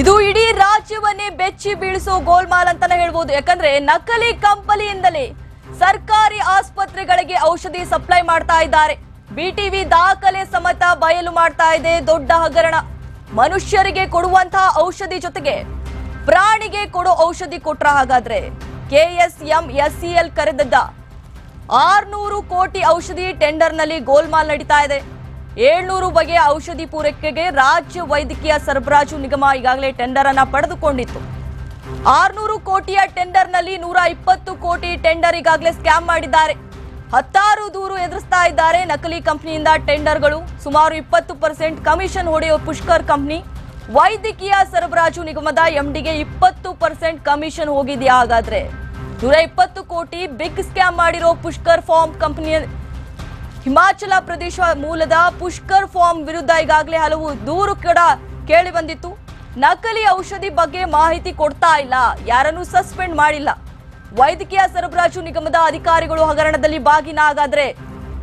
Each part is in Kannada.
ಇದು ಇಡೀ ರಾಜ್ಯವನ್ನೇ ಬೆಚ್ಚಿ ಬೀಳಿಸೋ ಗೋಲ್ಮಾಲ್ ಅಂತಾನೆ ಹೇಳ್ಬೋದು. ಯಾಕಂದ್ರೆ ನಕಲಿ ಕಂಪನಿಯಿಂದಲೇ ಸರ್ಕಾರಿ ಆಸ್ಪತ್ರೆಗಳಿಗೆ ಔಷಧಿ ಸಪ್ಲೈ ಮಾಡ್ತಾ ಇದ್ದಾರೆ. ಬಿಟಿವಿ ದಾಖಲೆ ಸಮೇತ ಬಯಲು ಮಾಡ್ತಾ ಇದೆ ದೊಡ್ಡ ಹಗರಣ. ಮನುಷ್ಯರಿಗೆ ಕೊಡುವಂತಹ ಔಷಧಿ ಜೊತೆಗೆ ಪ್ರಾಣಿಗೆ ಕೊಡೋ ಔಷಧಿ ಕೊಟ್ರ ಹಾಗಾದ್ರೆ ಕೆಎಸ್ಎಂ ಎಸ್ಸಿಎಲ್ ಕರೆದದ್ದ ಆರ್ನೂರು ಕೋಟಿ ಔಷಧಿ ಟೆಂಡರ್ನಲ್ಲಿ ಗೋಲ್ಮಾಲ್ ನಡೀತಾ ಇದೆ. ಏಳ್ನೂರು ಬಗೆಯ ಔಷಧಿ ಪೂರೈಕೆಗೆ ರಾಜ್ಯ ವೈದ್ಯಕೀಯ ಸರಬರಾಜು ನಿಗಮ ಈಗಾಗಲೇ ಟೆಂಡರ್ ಅನ್ನ ಪಡೆದುಕೊಂಡಿತ್ತು. ಆರ್ನೂರು ಕೋಟಿಯ ಟೆಂಡರ್ನಲ್ಲಿ ನೂರ ಇಪ್ಪತ್ತು ಕೋಟಿ ಟೆಂಡರ್ ಈಗಾಗಲೇ ಸ್ಕ್ಯಾಮ್ ಮಾಡಿದ್ದಾರೆ. ಹತ್ತಾರು ದೂರು ಎದುರಿಸ್ತಾ ಇದ್ದಾರೆ ನಕಲಿ ಕಂಪನಿಯಿಂದ ಟೆಂಡರ್ಗಳು. ಸುಮಾರು ಇಪ್ಪತ್ತು ಪರ್ಸೆಂಟ್ ಕಮಿಷನ್ ಹೊಡೆಯುವ ಪುಷ್ಕರ್ ಕಂಪನಿ. ವೈದ್ಯಕೀಯ ಸರಬರಾಜು ನಿಗಮದ ಎಂಡಿಗೆ ಇಪ್ಪತ್ತು ಪರ್ಸೆಂಟ್ ಕಮಿಷನ್ ಹೋಗಿದೆಯಾ ಹಾಗಾದ್ರೆ? ನೂರ ಇಪ್ಪತ್ತು ಕೋಟಿ ಬಿಗ್ ಸ್ಕ್ಯಾಮ್ ಮಾಡಿರೋ ಪುಷ್ಕರ್ ಫಾರ್ಮ್ ಕಂಪನಿಯ ಹಿಮಾಚಲ ಪ್ರದೇಶ ಮೂಲದ ಪುಷ್ಕರ್ ಫಾರ್ಮ್ ವಿರುದ್ಧ ಈಗಾಗಲೇ ಹಲವು ದೂರು ಕೂಡ ಕೇಳಿ ಬಂದಿತ್ತು. ನಕಲಿ ಔಷಧಿ ಬಗ್ಗೆ ಮಾಹಿತಿ ಕೊಡ್ತಾ ಇಲ್ಲ. ಯಾರನ್ನು ಸಸ್ಪೆಂಡ್ ಮಾಡಿಲ್ಲ. ವೈದ್ಯಕೀಯ ಸರಬರಾಜು ನಿಗಮದ ಅಧಿಕಾರಿಗಳು ಹಗರಣದಲ್ಲಿ ಬಾಗಿನ ಹಾಗಾದ್ರೆ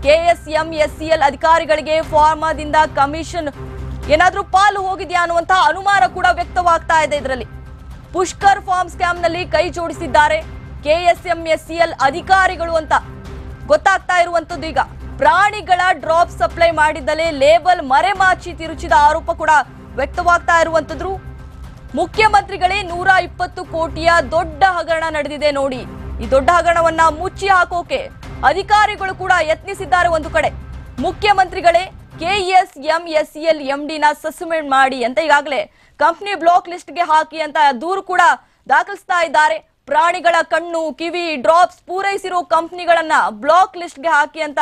ಕೆಎಸ್ಎಂಎಸ್ಸಿಎಲ್ ಅಧಿಕಾರಿಗಳಿಗೆ ಫಾರ್ಮಾದಿಂದ ಕಮಿಷನ್ ಏನಾದರೂ ಪಾಲು ಹೋಗಿದೆಯಾ ಅನ್ನುವಂತಹ ಅನುಮಾನ ಕೂಡ ವ್ಯಕ್ತವಾಗ್ತಾ ಇದೆ ಇದರಲ್ಲಿ. ಪುಷ್ಕರ್ ಫಾರ್ಮ್ ಸ್ಕ್ಯಾಮ್ನಲ್ಲಿ ಕೈ ಜೋಡಿಸಿದ್ದಾರೆ ಕೆಎಸ್ಎಂಎಸ್ಸಿಎಲ್ ಅಧಿಕಾರಿಗಳು ಅಂತ. ಗೊತ್ತಾಗ್ತಾ ಇರುವಂತದ್ದು ಈಗ. ಪ್ರಾಣಿಗಳ ಡ್ರಾಪ್ ಸಪ್ಲೈ ಮಾಡಿದ್ದಲೇ ಲೇಬಲ್ ಮರೆಮಾಚಿ ತಿರುಚಿದ ಆರೋಪ ಕೂಡ ವ್ಯಕ್ತವಾಗ್ತಾ ಇರುವಂತದ್ರು ಮುಖ್ಯಮಂತ್ರಿಗಳೇ ನೂರ ಇಪ್ಪತ್ತು ಕೋಟಿಯ ದೊಡ್ಡ ಹಗರಣ ನಡೆದಿದೆ ನೋಡಿ. ಈ ದೊಡ್ಡ ಹಗರಣವನ್ನ ಮುಚ್ಚಿ ಹಾಕೋಕೆ ಅಧಿಕಾರಿಗಳು ಕೂಡ ಯತ್ನಿಸಿದ್ದಾರೆ ಒಂದು ಕಡೆ. ಮುಖ್ಯಮಂತ್ರಿಗಳೇ ಕೆಎಸ್ ಎಂ ಡಿನ ಸಸ್ಪೆಂಡ್ ಮಾಡಿ ಅಂತ ಈಗಾಗಲೇ ಕಂಪ್ನಿ ಬ್ಲಾಕ್ ಲಿಸ್ಟ್ಗೆ ಹಾಕಿ ಅಂತ ದೂರು ಕೂಡ ದಾಖಲಿಸ್ತಾ ಇದ್ದಾರೆ. ಪ್ರಾಣಿಗಳ ಕಣ್ಣು, ಕಿವಿ, ಡ್ರಾಪ್ಸ್ ಪೂರೈಸಿರೋ ಕಂಪ್ನಿಗಳನ್ನ ಬ್ಲಾಕ್ ಲಿಸ್ಟ್ಗೆ ಹಾಕಿ ಅಂತ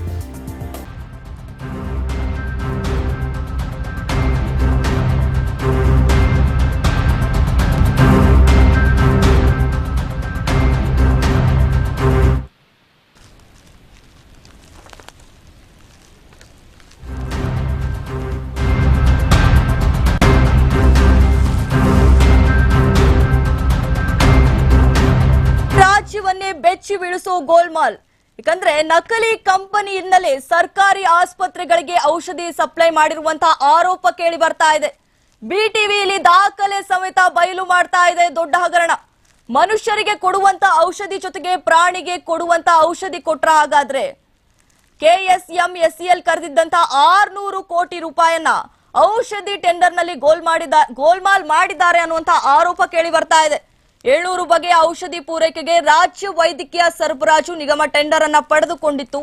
ರಾಜ್ಯವನ್ನೇ ಬೆಚ್ಚಿ ಬೀಳಿಸೋ ಗೋಲ್ಮಾಲ್. ಯಾಕಂದ್ರೆ ನಕಲಿ ಕಂಪನಿಯಿಂದಲೇ ಸರ್ಕಾರಿ ಆಸ್ಪತ್ರೆಗಳಿಗೆ ಔಷಧಿ ಸಪ್ಲೈ ಮಾಡಿರುವಂತಹ ಆರೋಪ ಕೇಳಿ ಬರ್ತಾ ಇದೆ. ಬಿಟಿವಿಯಲ್ಲಿ ದಾಖಲೆ ಸಮೇತ ಬಯಲು ಮಾಡ್ತಾ ಇದೆ ದೊಡ್ಡ ಹಗರಣ. ಮನುಷ್ಯರಿಗೆ ಕೊಡುವಂತ ಔಷಧಿ ಜೊತೆಗೆ ಪ್ರಾಣಿಗೆ ಕೊಡುವಂತ ಔಷಧಿ ಕೊಟ್ರ ಹಾಗಾದ್ರೆ? ಕೆಎಸ್ಎಂ ಎಲ್ ಕರೆದಿದ್ದಂತ ಆರ್ನೂರು ಕೋಟಿ ರೂಪಾಯನ್ನ ಔಷಧಿ ಟೆಂಡರ್ನಲ್ಲಿ ಗೋಲ್ ಮಾಡಿದ, ಗೋಲ್ಮಾಲ್ ಮಾಡಿದ್ದಾರೆ ಅನ್ನುವಂತ ಆರೋಪ ಕೇಳಿ ಬರ್ತಾ ಇದೆ. ಏಳ್ನೂರು ಬಗೆಯ ಔಷಧಿ ಪೂರೈಕೆಗೆ ರಾಜ್ಯ ವೈದ್ಯಕೀಯ ಸರಬರಾಜು ನಿಗಮ ಟೆಂಡರ್ ಅನ್ನ ಪಡೆದುಕೊಂಡಿತ್ತು.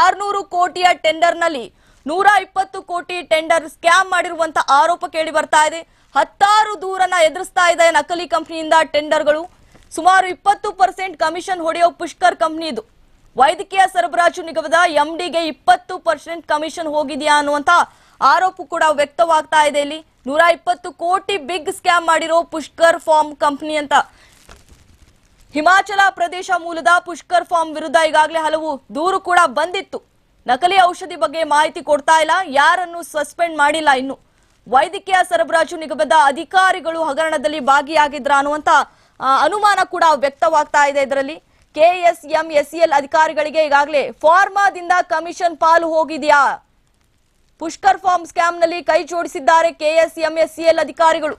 ಆರ್ನೂರು ಕೋಟಿಯ ಟೆಂಡರ್ನಲ್ಲಿ ನೂರ ಇಪ್ಪತ್ತು ಕೋಟಿ ಟೆಂಡರ್ ಸ್ಕ್ಯಾಮ್ ಮಾಡಿರುವಂತ ಆರೋಪ ಕೇಳಿ ಬರ್ತಾ ಇದೆ. ಹತ್ತಾರು ದೂರನ್ನ ಎದುರಿಸ್ತಾ ಇದೆ ನಕಲಿ ಕಂಪನಿಯಿಂದ ಟೆಂಡರ್ಗಳು ಸುಮಾರು ಇಪ್ಪತ್ತು ಪರ್ಸೆಂಟ್ ಕಮಿಷನ್ ಹೊಡೆಯೋ ಪುಷ್ಕರ್ ಕಂಪನಿ ಇದು. ವೈದ್ಯಕೀಯ ಸರಬರಾಜು ನಿಗಮದ ಎಂಡಿಗೆ ಇಪ್ಪತ್ತು ಪರ್ಸೆಂಟ್ ಕಮಿಷನ್ ಹೋಗಿದೆಯಾ ಅನ್ನುವಂತ ಆರೋಪ ಕೂಡ ವ್ಯಕ್ತವಾಗ್ತಾ ಇದೆ ಇಲ್ಲಿ. ನೂರ ಇಪ್ಪತ್ತು ಕೋಟಿ ಬಿಗ್ ಸ್ಕ್ಯಾಮ್ ಮಾಡಿರೋ ಪುಷ್ಕರ್ ಫಾರ್ಮ್ ಕಂಪನಿ ಅಂತ. ಹಿಮಾಚಲ ಪ್ರದೇಶ ಮೂಲದ ಪುಷ್ಕರ್ ಫಾರ್ಮ್ ವಿರುದ್ಧ ಈಗಾಗಲೇ ಹಲವು ದೂರು ಕೂಡ ಬಂದಿತ್ತು. ನಕಲಿ ಔಷಧಿ ಬಗ್ಗೆ ಮಾಹಿತಿ ಕೊಡ್ತಾ ಇಲ್ಲ, ಯಾರನ್ನು ಸಸ್ಪೆಂಡ್ ಮಾಡಿಲ್ಲ ಇನ್ನು. ವೈದ್ಯಕೀಯ ಸರಬರಾಜು ನಿಗಮದ ಅಧಿಕಾರಿಗಳು ಹಗರಣದಲ್ಲಿ ಭಾಗಿಯಾಗಿದ್ರ ಅನ್ನುವಂತ ಅನುಮಾನ ಕೂಡ ವ್ಯಕ್ತವಾಗ್ತಾ ಇದೆ ಇದರಲ್ಲಿ. ಕೆಎಸ್ಎಂ ಎಸ್ಸಿಎಲ್ ಅಧಿಕಾರಿಗಳಿಗೆ ಈಗಾಗಲೇ ಫಾರ್ಮಾದಿಂದ ಕಮಿಷನ್ ಪಾಲು ಹೋಗಿದೆಯಾ? ಪುಷ್ಕರ್ ಫಾರ್ಮ್ ಸ್ಕ್ಯಾಮ್ನಲ್ಲಿ ಕೈ ಜೋಡಿಸಿದ್ದಾರೆ ಕೆಎಸ್ಎಂಎಸ್ಸಿಎಲ್ ಅಧಿಕಾರಿಗಳು.